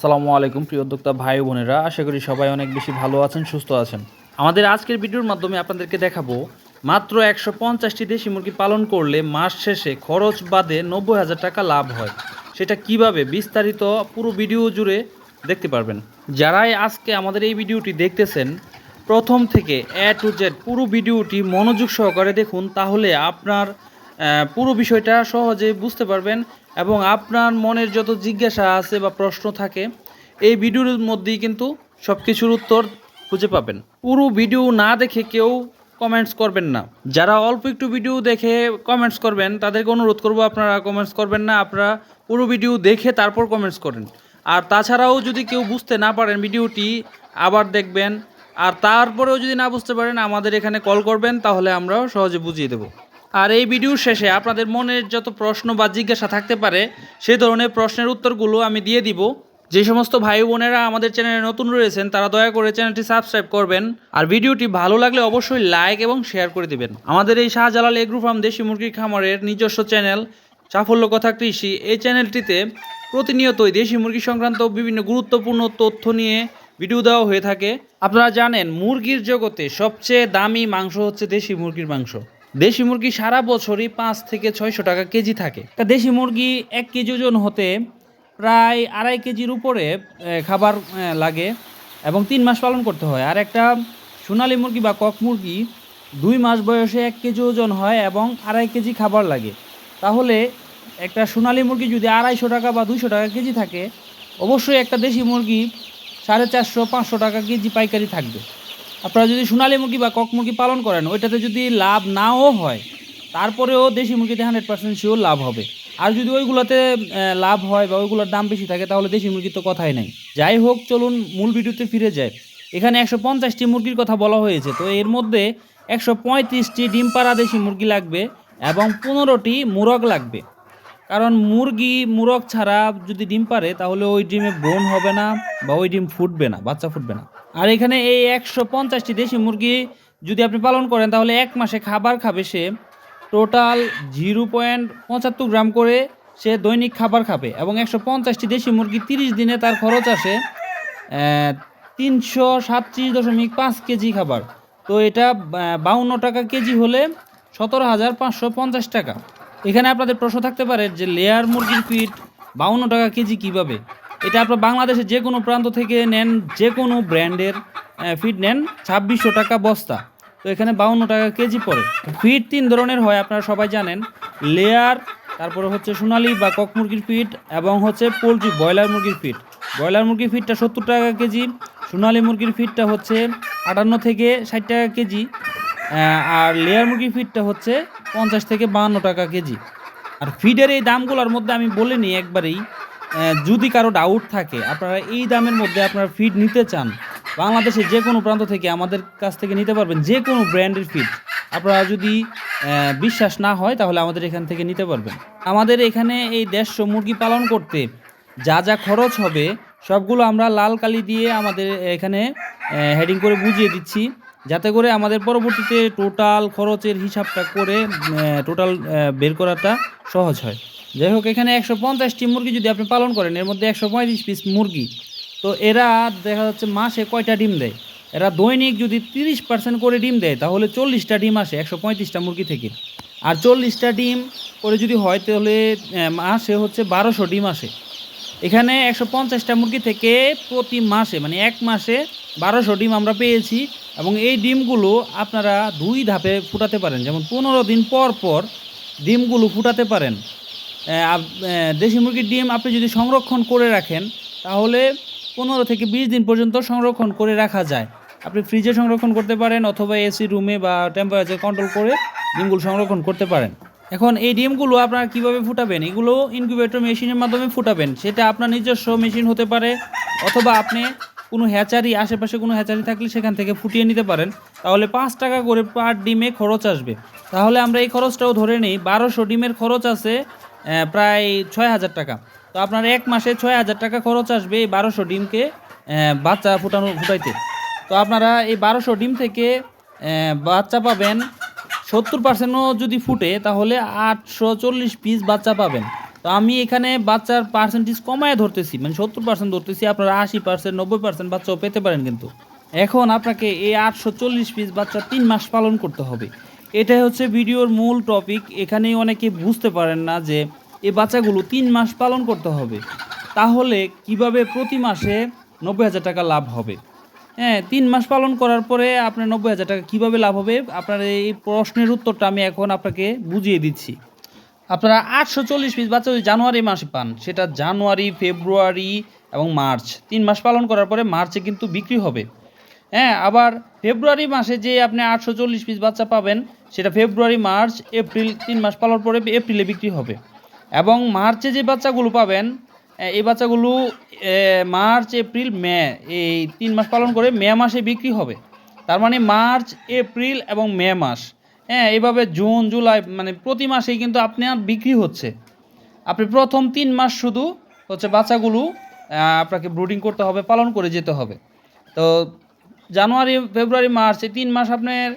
আসসালামু আলাইকুম, প্রিয় উদ্যোক্তা ভাই বোনেরা। আশা করি সবাই অনেক বেশি ভালো আছেন, সুস্থ আছেন। আমাদের আজকের ভিডিওর মাধ্যমে আপনাদেরকে দেখাবো, মাত্র একশো পঞ্চাশটি দেশি মুরগি পালন করলে মাস শেষে খরচ বাদে নব্বই হাজার টাকা লাভ হয়। সেটা কীভাবে বিস্তারিত পুরো ভিডিও জুড়ে দেখতে পারবেন। যারাই আজকে আমাদের এই ভিডিওটি দেখতেছেন, প্রথম থেকে এ টু জেড পুরো ভিডিওটি মনোযোগ সহকারে দেখুন, তাহলে আপনার পুরো বিষয়টা সহজে বুঝতে পারবেন এবং আপনার মনের যত জিজ্ঞাসা আছে বা প্রশ্ন থাকে, এই ভিডিওর মধ্যেই কিন্তু সব কিছুর উত্তর খুঁজে পাবেন। পুরো ভিডিও না দেখে কেউ কমেন্টস করবেন না। যারা অল্প একটু ভিডিও দেখে কমেন্টস করবেন, তাদেরকে অনুরোধ করব আপনারা কমেন্টস করবেন না, আপনারা পুরো ভিডিও দেখে তারপর কমেন্টস করেন। আর তাছাড়াও যদি কেউ বুঝতে না পারেন ভিডিওটি, আবার দেখবেন। আর তারপরেও যদি না বুঝতে পারেন, আমাদের এখানে কল করবেন, তাহলে আমরাও সহজে বুঝিয়ে দেবো। আর এই ভিডিওর শেষে আপনাদের মনের যত প্রশ্ন বা জিজ্ঞাসা থাকতে পারে সেই ধরনের প্রশ্নের উত্তরগুলো আমি দিয়ে দিব। যে সমস্ত ভাই বোনেরা আমাদের চ্যানেলে নতুন রয়েছেন, তারা দয়া করে চ্যানেলটি সাবস্ক্রাইব করবেন। আর ভিডিওটি ভালো লাগলে অবশ্যই লাইক এবং শেয়ার করে দিবেন। আমাদের এই শাহজালাল এগ্রো ফার্ম দেশি মুরগির খামারের নিজস্ব চ্যানেল সাফল্য কথা কৃষি। এই চ্যানেলটিতে প্রতিনিয়তই দেশি মুরগি সংক্রান্ত বিভিন্ন গুরুত্বপূর্ণ তথ্য নিয়ে ভিডিও দেওয়া হয়ে থাকে। আপনারা জানেন, মুরগির জগতে সবচেয়ে দামি মাংস হচ্ছে দেশি মুরগির মাংস। দেশি মুরগি সারা বছরই পাঁচ থেকে ছয়শো টাকা কেজি থাকে। তা দেশি মুরগি এক কেজি ওজন হতে প্রায় আড়াই কেজির উপরে খাবার লাগে এবং তিন মাস পালন করতে হয়। আর একটা সোনালী মুরগি বা কক মুরগি দুই মাস বয়সে এক কেজি ওজন হয় এবং আড়াই কেজি খাবার লাগে। তাহলে একটা সোনালী মুরগি যদি আড়াইশো টাকা বা দুইশো টাকা কেজি থাকে, অবশ্যই একটা দেশি মুরগি সাড়ে চারশো, পাঁচশো টাকা কেজি পাইকারি থাকবে। আপনারা যদি সোনালী মুরগি বা কক মুরগি পালন করেন, ওইটাতে যদি লাভ নাও হয়, তারপরেও দেশি মুরগিতে হান্ড্রেড পার্সেন্ট শিওর লাভ হবে। আর যদি ওইগুলোতে লাভ হয় বা ওইগুলোর দাম বেশি থাকে, তাহলে দেশি মুরগির তো কথাই নাই। যাই হোক, চলুন মূল ভিডিওতে ফিরে যায় এখানে একশো পঞ্চাশটি মুরগির কথা বলা হয়েছে, তো এর মধ্যে একশো পঁয়ত্রিশটি ডিম পাড়া দেশি মুরগি লাগবে এবং পনেরোটি মুরগ লাগবে। কারণ মুরগি, মুরগ ছাড়া যদি ডিম পারে, তাহলে ওই ডিমে ব্রণ হবে না বা ওই ডিম ফুটবে না, বাচ্চা ফুটবে না। আর এখানে এই একশো পঞ্চাশটি দেশি মুরগি যদি আপনি পালন করেন, তাহলে এক মাসে খাবার খাবে সে। টোটাল জিরো পয়েন্ট পঁচাত্তর গ্রাম করে সে দৈনিক খাবার খাবে এবং একশো পঞ্চাশটি দেশি মুরগি তিরিশ দিনে তার খরচ আসে তিনশো সাতত্রিশ দশমিক পাঁচ কেজি খাবার। তো এটা বাউন্ন টাকা কেজি হলে সতেরো হাজার পাঁচশো পঞ্চাশ টাকা। এখানে আপনাদের প্রশ্ন থাকতে পারে যে লেয়ার মুরগির ফিট বাউন্ন টাকা কেজি কীভাবে? এটা আপনার বাংলাদেশের যে কোনো প্রান্ত থেকে নেন, যে কোনো ব্র্যান্ডের ফিট নেন, ছাব্বিশশো টাকা বস্তা। তো এখানে বাউন্ন টাকা কেজি পড়ে। ফিট তিন ধরনের হয়, আপনারা সবাই জানেন। লেয়ার তারপরে হচ্ছে সোনালি বা কক মুরগির ফিট এবং হচ্ছে পোলট্রি, ব্রয়লার মুরগির ফিট ব্রয়লার মুরগির ফিটটা সত্তর টাকা কেজি, সোনালি মুরগির ফিটটা হচ্ছে আটান্ন থেকে ষাট টাকা কেজি আর লেয়ার মুরগির ফিটটা হচ্ছে পঞ্চাশ থেকে বাহান্ন টাকা কেজি। আর ফিডের এই দামগুলোর মধ্যে আমি বলে নিই একবারেই যদি কারও ডাউট থাকে, আপনারা এই দামের মধ্যে আপনারা ফিড নিতে চান বাংলাদেশে যে কোনো প্রান্ত থেকে আমাদের কাছ থেকে নিতে পারবেন যে কোনো ব্র্যান্ডের ফিড আপনারা যদি বিশ্বাস না হয়, তাহলে আমাদের এখান থেকে নিতে পারবেন। আমাদের এখানে এই দেড়শো মুরগি পালন করতে যা যা খরচ হবে, সবগুলো আমরা লাল কালি দিয়ে আমাদের এখানে হেডিং করে বুঝিয়ে দিচ্ছি। যাতে করে আমাদের পরবর্তীতে টোটাল খরচের হিসাবটা করে টোটাল বের করাটা সহজ হয়। যাই হোক, এখানে একশো পঞ্চাশটি মুরগি যদি আপনি পালন করেন, এর মধ্যে একশো পঁয়ত্রিশ পিস মুরগি। তো এরা দেখা যাচ্ছে মাসে কয়টা ডিম দেয়? এরা দৈনিক যদি তিরিশ পার্সেন্ট করে ডিম দেয়, তাহলে চল্লিশটা ডিম আসে একশো পঁয়ত্রিশটা মুরগি থেকে। আর চল্লিশটা ডিম করে যদি হয়, তাহলে মাসে হচ্ছে বারোশো ডিম আসে। এখানে একশো পঞ্চাশটা মুরগি থেকে প্রতি মাসে মানে এক মাসে বারোশো ডিম আমরা পেয়েছি। এবং এই ডিমগুলো আপনারা দুই ধাপে ফুটাতে পারেন। যেমন পনেরো দিন পর পর ডিমগুলো ফুটাতে পারেন। দেশি মুরগির ডিম আপনি যদি সংরক্ষণ করে রাখেন, তাহলে পনেরো থেকে বিশ দিন পর্যন্ত সংরক্ষণ করে রাখা যায়। আপনি ফ্রিজে সংরক্ষণ করতে পারেন অথবা এসি রুমে বা টেম্পারেচার কন্ট্রোল করে ডিমগুলো সংরক্ষণ করতে পারেন। এখন এই ডিমগুলো আপনারা কীভাবে ফুটাবেন? এগুলো ইনকিউবেটর মেশিনের মাধ্যমে ফুটাবেন। সেটা আপনার নিজস্ব মেশিন হতে পারে অথবা আপনি কোনো হ্যাচারি, আশেপাশে কোনো হ্যাচারি থাকলে সেখান থেকে ফুটিয়ে নিতে পারেন। তাহলে পাঁচ টাকা করে পার ডিমে খরচ আসবে। তাহলে আমরা এই খরচটাও ধরে নিই, বারোশো ডিমের খরচ আছে প্রায় ছয় হাজার টাকা। তো আপনার এক মাসে ছয় হাজার টাকা খরচ আসবে এই বারোশো ডিমকে বাচ্চা ফুটানো, ফুটাইতে। তো আপনারা এই বারোশো ডিম থেকে বাচ্চা পাবেন সত্তর পার্সেন্টও যদি ফুটে, তাহলে আটশো চল্লিশ পিস বাচ্চা পাবেন। তো আমি এখানে বাচ্চার পার্সেন্টেজ কমায় ধরতেছি মানে সত্তর পার্সেন্ট ধরতেছি, আপনারা আশি পার্সেন্ট নব্বই পার্সেন্ট বাচ্চাও পেতে পারেন কিন্তু। এখন আপনাকে এই আটশো চল্লিশ পিস বাচ্চা তিন মাস পালন করতে হবে। এটাই হচ্ছে ভিডিওর মূল টপিক এখানেই অনেকে বুঝতে পারেন না যে এই বাচ্চাগুলো তিন মাস পালন করতে হবে। তাহলে কীভাবে প্রতি মাসে নব্বই হাজার টাকা লাভ হবে? হ্যাঁ তিন মাস পালন করার পরে আপনার নব্বই হাজার টাকা কীভাবে লাভ হবে? আপনার এই প্রশ্নের উত্তরটা আমি এখন আপনাকে বুঝিয়ে দিচ্ছি। আপনারা আটশো চল্লিশ পিস বাচ্চা যদি জানুয়ারি মাসে পান, সেটা জানুয়ারি, ফেব্রুয়ারি এবং মার্চ। তিন মাস পালন করার পরে মার্চে কিন্তু বিক্রি হবে। হ্যাঁ আবার ফেব্রুয়ারি মাসে যে আপনি আটশো চল্লিশ পিস বাচ্চা পাবেন, সেটা ফেব্রুয়ারি, মার্চ, এপ্রিল, তিন মাস পালন পরে এপ্রিলে বিক্রি হবে। এবং মার্চে যে বাচ্চাগুলো পাবেন এই বাচ্চাগুলো মার্চ, এপ্রিল, মে, এই তিন মাস পালন করে মে মাসে বিক্রি হবে। তার মানে মার্চ, এপ্রিল এবং মে মাস। হ্যাঁ এইভাবে জুন, জুলাই মানে প্রতি মাসেই কিন্তু আপনার বিক্রি হচ্ছে। আপনি প্রথম তিন মাস শুধু হচ্ছে বাচ্চাগুলো আপনাকে ব্রুডিং করতে হবে, পালন করে যেতে হবে। তো জানুয়ারি, ফেব্রুয়ারি, মার্চ, এই তিন মাস আপনার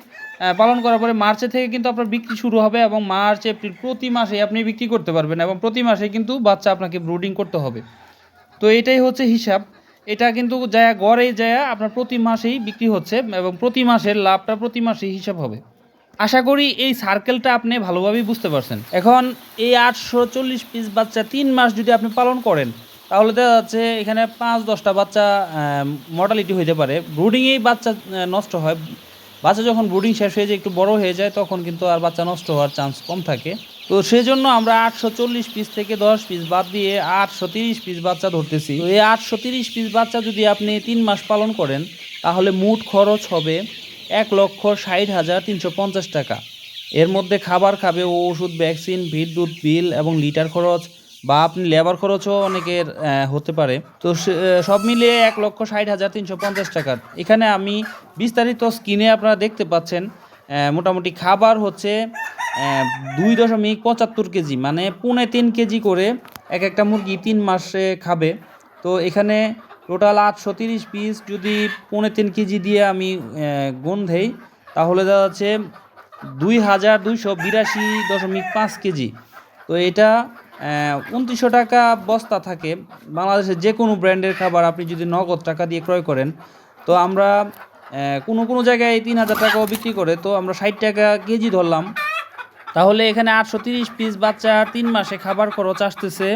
পালন করার পরে মার্চে থেকে কিন্তু আপনার বিক্রি শুরু হবে এবং মার্চ, এপ্রিল প্রতি মাসে আপনি বিক্রি করতে পারবেন এবং প্রতি মাসে কিন্তু বাচ্চা আপনাকে ব্রুডিং করতে হবে। তো এটাই হচ্ছে হিসাব। এটা কিন্তু যায় গড়ে যায় আপনার প্রতি মাসেই বিক্রি হচ্ছে এবং প্রতি মাসের লাভটা প্রতি মাসেই হিসাব হবে। আশা করি এই সার্কেলটা আপনি ভালোভাবেই বুঝতে পারছেন। এখন এই আটশো চল্লিশ পিস বাচ্চা তিন মাস যদি আপনি পালন করেন, তাহলে দেখা যাচ্ছে এখানে পাঁচ দশটা বাচ্চা মর্টালিটি হইতে পারে। ব্রুডিংয়েই বাচ্চা নষ্ট হয়। বাচ্চা যখন ব্রুডিং শেষ হয়ে যায়, একটু বড় হয়ে যায়, তখন কিন্তু আর বাচ্চা নষ্ট হওয়ার চান্স কম থাকে। তো সেজন্য আমরা আটশো চল্লিশ পিস থেকে দশ পিস বাদ দিয়ে আটশো তিরিশ পিস বাচ্চা ধরতেছি। তো এই আটশো তিরিশ পিস বাচ্চা যদি আপনি তিন মাস পালন করেন, তাহলে মোট খরচ হবে এক লক্ষ ষাট হাজার তিনশো পঞ্চাশ টাকা। এর মধ্যে খাবার খাবে ও ওষুধ, ভ্যাকসিন বিদ্যুৎ বিল এবং লিটার খরচ বা আপনি লেবার খরচও অনেকের হতে পারে। তো সব মিলিয়ে এক লক্ষ ষাট হাজার তিনশো পঞ্চাশ টাকা। এখানে আমি বিস্তারিত স্ক্রিনে আপনারা দেখতে পাচ্ছেন মোটামুটি খাবার হচ্ছে দুই দশমিক পঁচাত্তর কেজি মানে পুনে তিন কেজি করে এক একটা মুরগি তিন মাসে খাবে। তো এখানে টোটাল আটশো তিরিশ পিস যদি পৌনে তিন কেজি দিয়ে আমি গুণ দেই, তাহলে দেখা যাচ্ছে দুই হাজার দুইশো বিরাশি দশমিক পাঁচ কেজি। তো এটা উনত্রিশশো টাকা বস্তা থাকে। বাংলাদেশের যে কোনো ব্র্যান্ডের খাবার আপনি যদি নগদ টাকা দিয়ে ক্রয় করেন, তো আমরা কোনো কোনো জায়গায় তিন হাজার টাকাও বিক্রি করে, তো আমরা ষাট টাকা কেজি ধরলাম। তাহলে এখানে আটশো তিরিশ পিস বাচ্চার তিন মাসে খাবার খরচ আসতেছে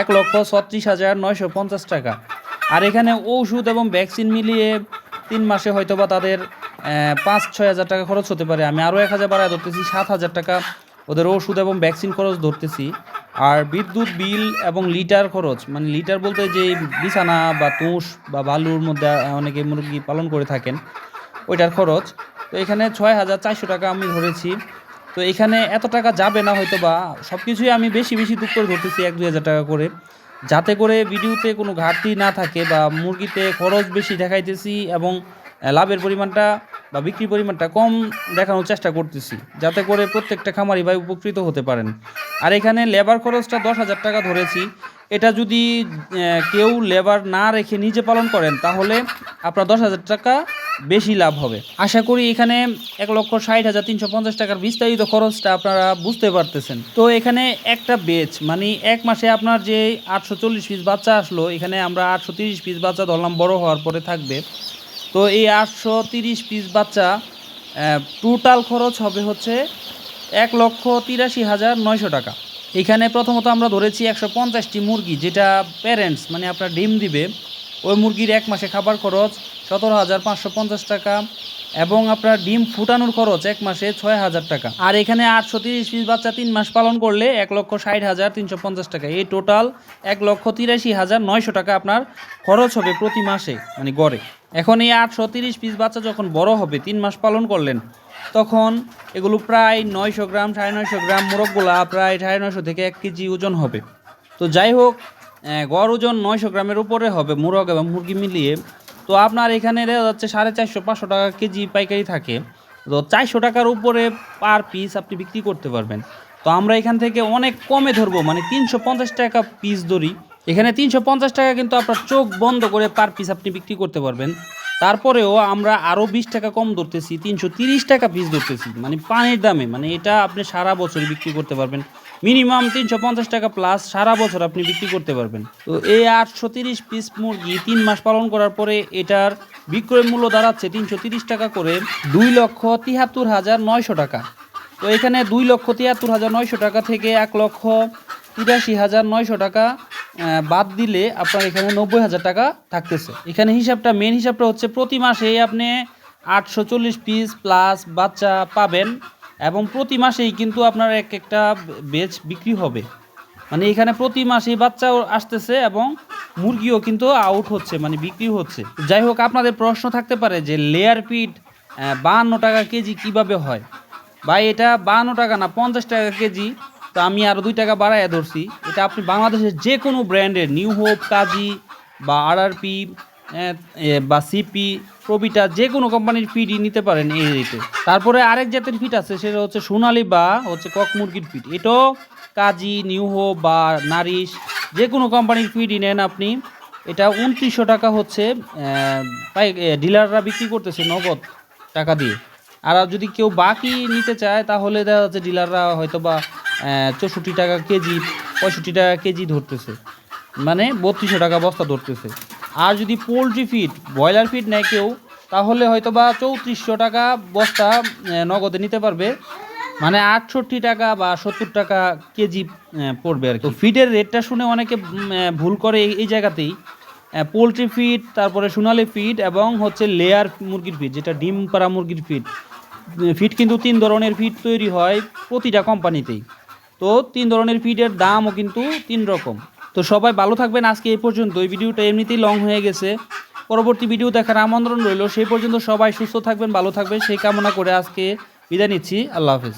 এক লক্ষ ছত্রিশ হাজার নয়শো পঞ্চাশ টাকা। আর এখানে ঔষধ এবং ভ্যাকসিন মিলিয়ে তিন মাসে হয়তো বা তাদের পাঁচ ছয় হাজার টাকা খরচ হতে পারে। আমি আরও এক হাজার বাড়ায় ধরতেছি, সাত হাজার টাকা ওদের ওষুধ এবং ভ্যাকসিন খরচ ধরতেছি। আর বিদ্যুৎ বিল এবং লিটার খরচ মানে লিটার বলতে যে বিছানা বা তুষ বা বালুর মধ্যে অনেকে মুরগি পালন করে থাকেন, ওইটার খরচ। তো এখানে ছয় হাজার চারশো টাকা আমি ধরেছি। তো এখানে এত টাকা যাবে না হয়তো বা সব কিছুই আমি বেশি বেশি দুঃখ করে ধরতেছি, এক দুই হাজার টাকা করে। যাতে করে ভিডিওতে কোনো ঘাটতি না থাকে বা মুরগিতে খরচ বেশি দেখাইতেছি এবং লাভের পরিমাণটা বা বিক্রির পরিমাণটা কম দেখানোর চেষ্টা করতেছি, যাতে করে প্রত্যেকটা খামারি ভাই উপকৃত হতে পারেন। আর এখানে লেবার খরচটা দশ হাজার টাকা ধরেছি। এটা যদি কেউ লেবার না রেখে নিজে পালন করেন, তাহলে আপনার দশ হাজার টাকা বেশি লাভ হবে। আশা করি এখানে এক লক্ষ ষাট হাজার তিনশো পঞ্চাশ টাকার বিস্তারিত খরচটা আপনারা বুঝতে পারতেছেন। তো এখানে একটা বেচ মানে এক মাসে আপনার যে আটশো চল্লিশ পিস বাচ্চা আসলো, এখানে আমরা আটশো তিরিশ পিস বাচ্চা ধরলাম, বড় হওয়ার পরে থাকবে। তো এই আটশো তিরিশ পিস বাচ্চা টোটাল খরচ হবে হচ্ছে এক লক্ষ তিরাশি হাজার নয়শো টাকা। এখানে প্রথমত আমরা ধরেছি একশো পঞ্চাশটি মুরগি, যেটা প্যারেন্টস মানে আপনার ডিম দিবে, ওই মুরগির এক মাসে খাবার খরচ সতেরো হাজার পাঁচশো পঞ্চাশ টাকা এবং আপনার ডিম ফুটানোর খরচ এক মাসে ছয় হাজার টাকা। আর এখানে আটশো তিরিশ পিস বাচ্চা তিন মাস পালন করলে এক লক্ষ ষাট হাজার তিনশো পঞ্চাশ টাকা। এই টোটাল এক লক্ষ তিরাশি হাজার নয়শো টাকা আপনার খরচ হবে প্রতি মাসে মানে গড়ে। এখন এই আটশো তিরিশ পিস বাচ্চা যখন বড় হবে, তিন মাস পালন করলেন, তখন এগুলো প্রায় নয়শো গ্রাম, সাড়ে নয়শো গ্রাম মোরগগুলা প্রায় সাড়ে নয়শো থেকে এক কেজি ওজন হবে। তো যাই হোক গড় ওজন নয়শো গ্রামের উপরে হবে মোরগ এবং মুরগি মিলিয়ে। তো আপনার এখানে দেখা যাচ্ছে সাড়ে চারশো, পাঁচশো টাকা কেজি পাইকারি থাকে। তো চারশো টাকার উপরে পার পিস আপনি বিক্রি করতে পারবেন। তো আমরা এখান থেকে অনেক কমে ধরবো মানে তিনশো পঞ্চাশ টাকা পিস ধরি। এখানে তিনশো পঞ্চাশ টাকা কিন্তু আপনার চোখ বন্ধ করে পার পিস আপনি বিক্রি করতে পারবেন। তারপরেও আমরা আরও বিশ টাকা কম ধরতেছি, তিনশো তিরিশ টাকা পিস ধরতেছি। মানে পানির দামে মানে এটা আপনি সারা বছর বিক্রি করতে পারবেন। মিনিমাম তিনশো পঞ্চাশ টাকা প্লাস সারা বছর আপনি বিক্রি করতে পারবেন। তো এই আটশো তিরিশ পিস মুরগি তিন মাস পালন করার পরে এটার বিক্রয় মূল্য দাঁড়াচ্ছে তিনশো তিরিশ টাকা করে দুই লক্ষ তিয়াত্তর হাজার নয়শো টাকা। তো এখানে দুই লক্ষ তিয়াত্তর হাজার নয়শো টাকা থেকে এক লক্ষ তিরাশি হাজার নয়শো টাকা বাদ দিলে আপনার এখানে নব্বই হাজার টাকা থাকতেছে। এখানে হিসাবটা মেন হিসাবটা হচ্ছে প্রতি মাসেই আপনি আটশো চল্লিশ পিস প্লাস বাচ্চা পাবেন এবং প্রতি মাসেই কিন্তু আপনার এক একটা বেচ বিক্রি হবে। মানে এখানে প্রতি মাসেই বাচ্চাও আসতেছে এবং মুরগিও কিন্তু আউট হচ্ছে মানে বিক্রি হচ্ছে। যাই হোক, আপনাদের প্রশ্ন থাকতে পারে যে লেয়ার পিট বাহান্ন টাকা কেজি কীভাবে হয়? ভাই, এটা বাহান্ন টাকা না, পঞ্চাশ টাকা কেজি। তো আমি আরও দুই টাকা বাড়াইয়া ধরছি। এটা আপনি বাংলাদেশের যে কোনো ব্র্যান্ডের নিউ হোপ, কাজী বা আরআরপি বা সিপি প্রবিটা যে কোনো কোম্পানির ফিডই নিতে পারেন এই রেটে তারপরে আরেক জাতের ফিট আছে, সেটা হচ্ছে সোনালি বা হচ্ছে কক মুরগির ফিট এটাও কাজী, নিউ হোপ বা নারিশ যে কোনো কোম্পানির ফিডই নেন আপনি। এটা উনত্রিশশো টাকা হচ্ছে ডিলাররা বিক্রি করতেছে নগদ টাকা দিয়ে। আর যদি কেউ বাকি নিতে চায়, তাহলে দেখা যাচ্ছে ডিলাররা হয়তো বা চৌষট্টি টাকা কেজি, পঁয়ষট্টি টাকা কেজি ধরতেছে। মানে বত্রিশশো টাকা বস্তা ধরতেছে। আর যদি পোলট্রি ফিড, ব্রয়লার ফিড নেয় কেউ, তাহলে হয়তো বা চৌত্রিশশো টাকা বস্তা নগদে নিতে পারবে। মানে আটষট্টি টাকা বা সত্তর টাকা কেজি পড়বে আর কি। ফিডের রেটটা শুনে অনেকে ভুল করে এই- এই জায়গাতেই। পোলট্রি ফিড, তারপরে সোনালি ফিড এবং হচ্ছে লেয়ার মুরগির ফিড, যেটা ডিম পাড়া মুরগির ফিড। ফিড কিন্তু তিন ধরনের ফিড তৈরি হয় প্রতিটা কোম্পানিতেই। তো তিন ধরনের ফিডের দামও কিন্তু তিন রকম। তো সবাই ভালো থাকবেন। আজকে এই পর্যন্ত। এই ভিডিওটা এমনিতেই লং হয়ে গেছে। পরবর্তী ভিডিও দেখার আমন্ত্রণ রইল। সেই পর্যন্ত সবাই সুস্থ থাকবেন, ভালো থাকবেন। সেই কামনা করে আজকে বিদায় নিচ্ছি। আল্লাহ হাফেজ।